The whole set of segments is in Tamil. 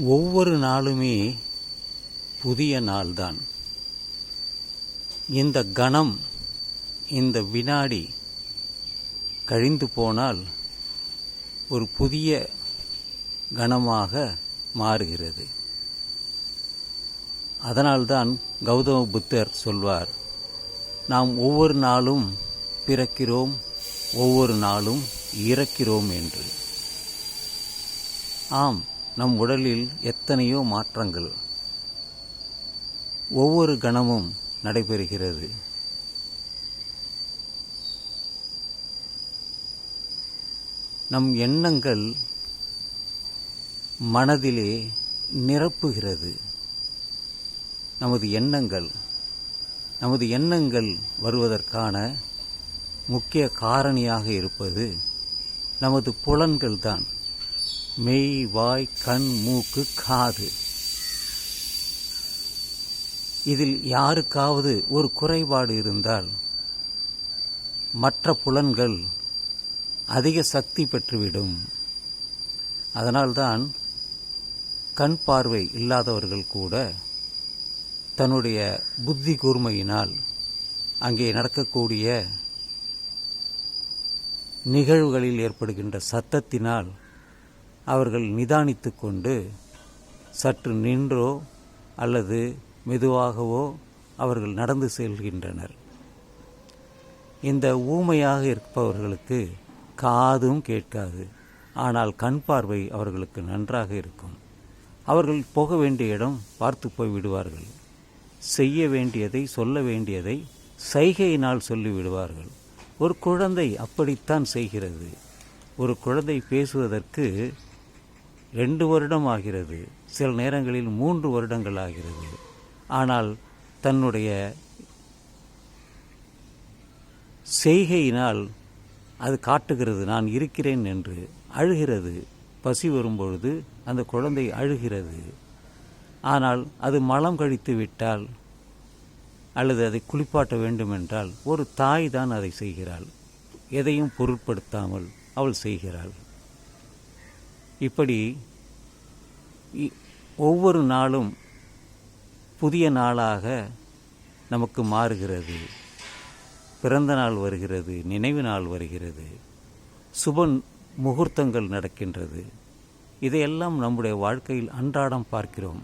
ஒவ்வொரு நாளுமே புதிய நாள்தான். இந்த கணம் இந்த வினாடி கழிந்து போனால் ஒரு புதிய கணமாக மாறுகிறது. அதனால்தான் கௌதம புத்தர் சொல்வார் நாம் ஒவ்வொரு நாளும் பிறக்கிறோம் ஒவ்வொரு நாளும் இறக்கிறோம் என்று. ஆம் நம் உடலில் எத்தனையோ மாற்றங்கள். ஒவ்வொரு கணமும் நடைபெறுகிறது. நம் எண்ணங்கள் மனதிலே நிரப்புகிறது. நமது எண்ணங்கள் நமது எண்ணங்கள் வருவதற்கான முக்கிய காரணியாக இருப்பது நமது புலன்கள் தான் மெய் வாய் கண் மூக்கு காது. இதில் யாருக்காவது ஒரு குறைபாடு இருந்தால் மற்ற புலன்கள் அதிக சக்தி பெற்றுவிடும். அதனால்தான் கண் பார்வை இல்லாதவர்கள் கூட தன்னுடைய புத்தி கூர்மையினால் அங்கே நடக்கக்கூடிய நிகழ்வுகளில் ஏற்படுகின்ற சத்தத்தினால் அவர்கள் நிதானித்து கொண்டு சற்று நின்றோ அல்லது மெதுவாகவோ அவர்கள் நடந்து செல்கின்றனர். இந்த ஊமையாக இருப்பவர்களுக்கு காதும் கேட்காது. ஆனால் கண் பார்வை அவர்களுக்கு நன்றாக இருக்கும். அவர்கள் போக வேண்டிய இடம் பார்த்து போய் விடுவார்கள். செய்ய வேண்டியதை சொல்ல வேண்டியதை சைகையினால் சொல்லிவிடுவார்கள் ஒரு குழந்தை அப்படித்தான் செய்கிறது. ஒரு குழந்தை பேசுவதற்கு ரெண்டு வருடம் ஆகிறது. சில நேரங்களில் மூன்று வருடங்கள் ஆகிறது. ஆனால் தன்னுடைய செய்கையினால் அது காட்டுகிறது. நான் இருக்கிறேன் என்று அழுகிறது. பசி வரும்பொழுது அந்த குழந்தை அழுகிறது. ஆனால் அது மலம் கழித்து விட்டால் அல்லது அதை குளிப்பாட்ட வேண்டுமென்றால் ஒரு தாய் தான் அதை செய்கிறாள். எதையும் பொருட்படுத்தாமல் அவள் செய்கிறாள். இப்படி இ- ஒவ்வொரு நாளும் புதிய நாளாக நமக்கு மாறுகிறது. பிறந்த நாள் வருகிறது நினைவு நாள் வருகிறது சுப முகூர்த்தங்கள் நடக்கின்றது. இதையெல்லாம் நம்முடைய வாழ்க்கையில் அன்றாடம் பார்க்கிறோம்.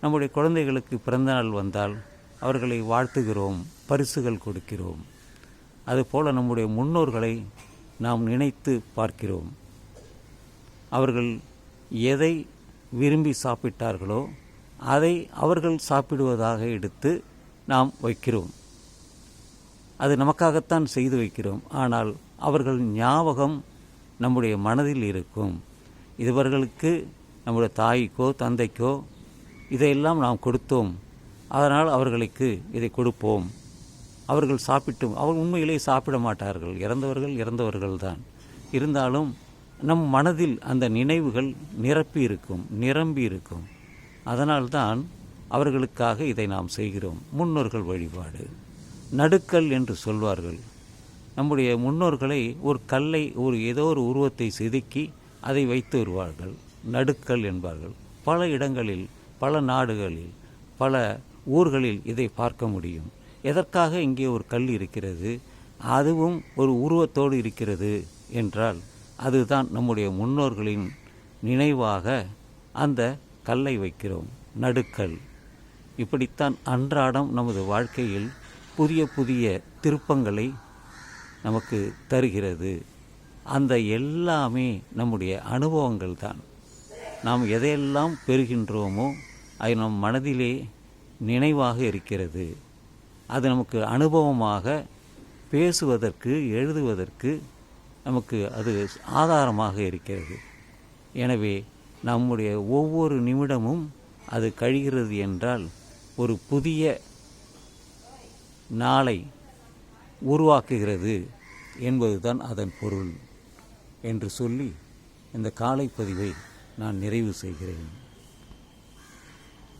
நம்முடைய குழந்தைகளுக்கு பிறந்த நாள் வந்தால் அவர்களை வாழ்த்துகிறோம் பரிசுகள் கொடுக்கிறோம். அதுபோல நம்முடைய முன்னோர்களை நாம் நினைத்து பார்க்கிறோம். அவர்கள் எதை விரும்பி சாப்பிட்டார்களோ அதை அவர்கள் சாப்பிடுவதாக எடுத்து நாம் வைக்கிறோம். அது நமக்காகத்தான் செய்து வைக்கிறோம். ஆனால் அவர்கள் ஞாபகம் நம்முடைய மனதில் இருக்கும். இதுவர்களுக்கு நம்முடைய தாய்க்கோ தந்தைக்கோ இதையெல்லாம் நாம் கொடுத்தோம். அதனால் அவர்களுக்கு இதை கொடுப்போம். அவர்கள் சாப்பிட்டும் அவர் உண்மையிலே சாப்பிட மாட்டார்கள். இறந்தவர்கள் இறந்தவர்கள் தான் இருந்தாலும் நம் மனதில் அந்த நினைவுகள் நிரப்பி இருக்கும் நிரம்பி இருக்கும் அதனால்தான் அவர்களுக்காக இதை நாம் செய்கிறோம். முன்னோர்கள் வழிபாடு. நடுக்கல் என்று சொல்வார்கள். நம்முடைய முன்னோர்களை ஒரு கல்லை ஒரு ஏதோ ஒரு உருவத்தை செதுக்கி அதை வைத்து வருவார்கள். நடுக்கல் என்பார்கள். பல இடங்களில் பல நாடுகளில் பல ஊர்களில் இதை பார்க்க முடியும். எதற்காக இங்கே ஒரு கல் இருக்கிறது? அதுவும் ஒரு உருவத்தோடு இருக்கிறது என்றால் அதுதான் நம்முடைய முன்னோர்களின் நினைவாக அந்த கல்லை வைக்கிறோம் நடுக்கல். இப்படித்தான் அன்றாடம் நமது வாழ்க்கையில் புதிய புதிய திருப்பங்களை நமக்கு தருகிறது. அந்த எல்லாமே நம்முடைய அனுபவங்கள் தான். நாம் எதையெல்லாம் பெறுகின்றோமோ அது நம் மனதிலே நினைவாக இருக்கிறது. அது நமக்கு அனுபவமாக பேசுவதற்கு எழுதுவதற்கு நமக்கு அது ஆதாரமாக இருக்கிறது. எனவே நம்முடைய ஒவ்வொரு நிமிடமும் அது கழிகிறது என்றால் ஒரு புதிய நாளை உருவாக்குகிறது என்பதுதான் அதன் பொருள் என்று சொல்லி இந்த காலை பதிவை நான் நிறைவு செய்கிறேன்.